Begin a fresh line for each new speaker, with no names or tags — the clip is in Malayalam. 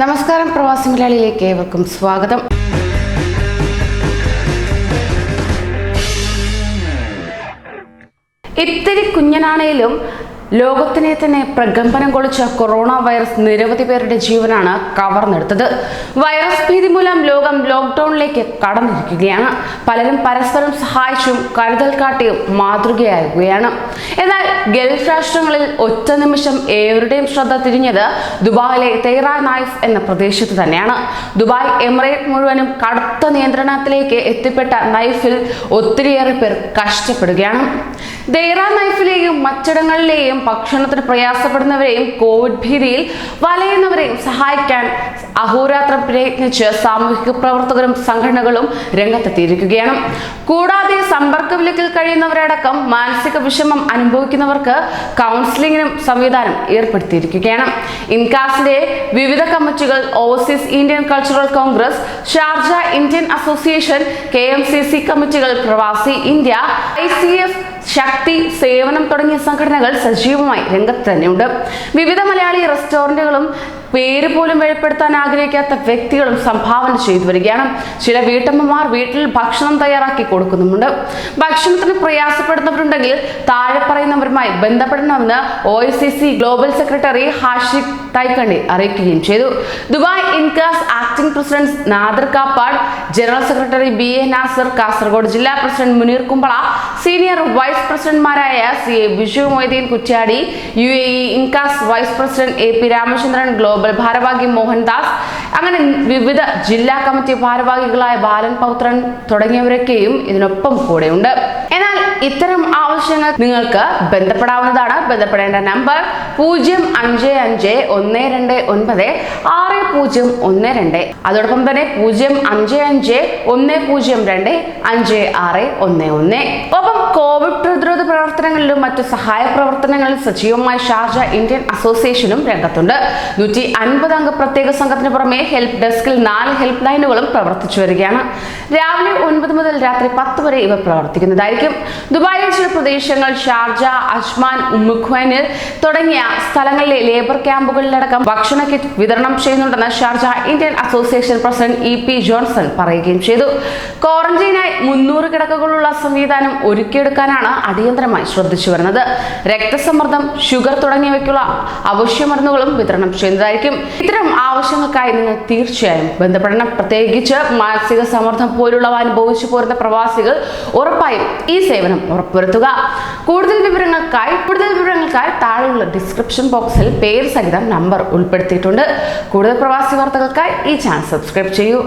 നമസ്കാരം പ്രവാസി മലയാളിയിലേക്ക് ഏവർക്കും സ്വാഗതം. ഇത്തിരി കുഞ്ഞനാണേലും ലോകത്തിനെ തന്നെ പ്രകമ്പനം കൊള്ളിച്ച കൊറോണ വൈറസ് നിരവധി പേരുടെ ജീവനാണ് കവർന്നെടുത്തത്. വൈറസ് ഭീതി മൂലം ലോകം ലോക്ക്ഡൌണിലേക്ക് കടന്നിരിക്കുകയാണ്. പലരും പരസ്പരം സഹായിച്ചും കരുതൽ കാട്ടിയും മാതൃകയാകുകയാണ്. എന്നാൽ ഗൾഫ് രാഷ്ട്രങ്ങളിൽ ഒറ്റ നിമിഷം ഏവരുടെയും ശ്രദ്ധ തിരിഞ്ഞത് ദുബായിലെ തെയ്റ നൈഫ് എന്ന പ്രദേശത്ത് തന്നെയാണ്. ദുബായ് എമിറേറ്റ് മുഴുവനും കടുത്ത നിയന്ത്രണത്തിലേക്ക് എത്തിപ്പെട്ട നൈഫിൽ ഒത്തിരിയേറെ പേർ കഷ്ടപ്പെടുകയാണ്. ദൈറ നൈഫിലെയും മറ്റിടങ്ങളിലെയും ഭക്ഷണത്തിന് പ്രയാസപ്പെടുന്നവരെയും കോവിഡ് ഭീതിയിൽ വലയുന്നവരെയും സഹായിക്കാൻ അഹോരാത്രം പ്രയത്നിച്ച് സാമൂഹിക പ്രവർത്തകരും സംഘടനകളും രംഗത്തെത്തിയിരിക്കുകയാണ്. കൂടാതെ സമ്പർക്ക വിലക്കിൽ കഴിയുന്നവരടക്കം മാനസിക വിഷമം അനുഭവിക്കുന്നവർക്ക് കൗൺസിലിംഗിനും സംവിധാനം ഏർപ്പെടുത്തിയിരിക്കുകയാണ്. ഇൻകാസിലെ വിവിധ കമ്മിറ്റികൾ Overseas Indian Cultural Congress Sharjah Indian Association K M C C കമ്മിറ്റികൾ Pravasi India I C F ശക്തി സേവനം തുടങ്ങിയ സംഘടനകൾ സജീവമായി രംഗത്ത് തന്നെയുണ്ട്. വിവിധ മലയാളി റെസ്റ്റോറന്റുകളും പേര് പോലും വെളിപ്പെടുത്താൻ ആഗ്രഹിക്കാത്ത വ്യക്തികളും സംഭാവന ചെയ്തു വരികയാണ്. ചില വീട്ടമ്മമാർ വീട്ടിൽ ഭക്ഷണം തയ്യാറാക്കി കൊടുക്കുന്നുമുണ്ട്. ഭക്ഷണത്തിന് പ്രയാസപ്പെടുന്നവരുണ്ടെങ്കിൽ താഴെ പറയുന്നവരുമായി ബന്ധപ്പെടണമെന്ന് O global secretary Hashiq Thaikandi അറിയിക്കുകയും ചെയ്തു. Dubai Incas acting president Nadar Kappad general secretary B A Nasar Kasaragod ജില്ലാ president Muneer Kumbla senior vice പ്രസിഡന്റ്മാരായ C A Bishu Moideen Kuttiady U A Incas vice president A P Ramachandran global ഭാരവാഹി മോഹൻദാസ് അങ്ങനെ വിവിധ ജില്ലാ കമ്മിറ്റി ഭാരവാഹികളായ ബാലൻ പൗത്രൻ തുടങ്ങിയവരൊക്കെയും ഇതിനൊപ്പം കൂടെയുണ്ട്. ഇത്തരം ആവശ്യങ്ങൾ നിങ്ങൾക്ക് ബന്ധപ്പെടാവുന്നതാണ്. ബന്ധപ്പെടേണ്ട നമ്പർ പൂജ്യം അഞ്ച് അഞ്ച് ഒന്ന് രണ്ട് ഒൻപത് ആറ് പൂജ്യം ഒന്ന് രണ്ട്. അതോടൊപ്പം തന്നെ പൂജ്യം അഞ്ച് അഞ്ച് ഒന്ന് പൂജ്യം രണ്ട് അഞ്ച് ആറ് ഒന്ന് ഒന്ന്. ഒപ്പം കോവിഡ് പ്രതിരോധ പ്രവർത്തനങ്ങളിലും മറ്റു സഹായ പ്രവർത്തനങ്ങളിലും സജീവമായി ഷാർജ ഇന്ത്യൻ അസോസിയേഷനും രംഗത്തുണ്ട്. നൂറ്റി അൻപത് അംഗ പ്രത്യേക സംഘത്തിന് പുറമെ ഹെൽപ്പ് ഡെസ്കിൽ നാല് ഹെൽപ്പ് ലൈനുകളും പ്രവർത്തിച്ചു വരികയാണ്. രാവിലെ ഒൻപത് മുതൽ രാത്രി പത്ത് വരെ ഇവ പ്രവർത്തിക്കുന്നതായിരിക്കും. ദുബായിലെ ചില പ്രദേശങ്ങൾ ഷാർജ അജ്മാൻ ഉമ്മുഖ്വനിൽ തുടങ്ങിയ സ്ഥലങ്ങളിലെ ലേബർ ക്യാമ്പുകളിലടക്കം ഭക്ഷണ കിറ്റ് വിതരണം ചെയ്യുന്നുണ്ടെന്ന് Sharjah Indian Association president E P Johnson പറയുകയും ചെയ്തു. ക്വാറന്റൈനായി മുന്നൂറ് കിടക്കുകളുള്ള സംവിധാനം ഒരുക്കിയെടുക്കാനാണ് അടിയന്തരമായി ശ്രദ്ധിച്ചു വരുന്നത്. രക്തസമ്മർദ്ദം ഷുഗർ തുടങ്ങിയവയ്ക്കുള്ള അവശ്യ മരുന്നുകളും വിതരണം ചെയ്യുന്നതായിരിക്കും. ഇത്തരം ആവശ്യങ്ങൾക്കായി നിങ്ങൾ തീർച്ചയായും ബന്ധപ്പെടണം. പ്രത്യേകിച്ച് മാനസിക സമ്മർദ്ദം പോലുള്ളവ അനുഭവിച്ചു പോരുന്ന പ്രവാസികൾ ഉറപ്പായും ഈ സേവനം ഉറപ്പുവരുത്തുക. കൂടുതൽ വിവരങ്ങൾക്കായി കൂടുതൽ വിവരങ്ങൾക്കായി താഴെയുള്ള ഡിസ്ക്രിപ്ഷൻ ബോക്സിൽ പേര് സഹിതം നമ്പർ ഉൾപ്പെടുത്തിയിട്ടുണ്ട്. കൂടുതൽ പ്രവാസി വാർത്തകൾക്കായി ഈ ചാനൽ സബ്സ്ക്രൈബ് ചെയ്യൂ.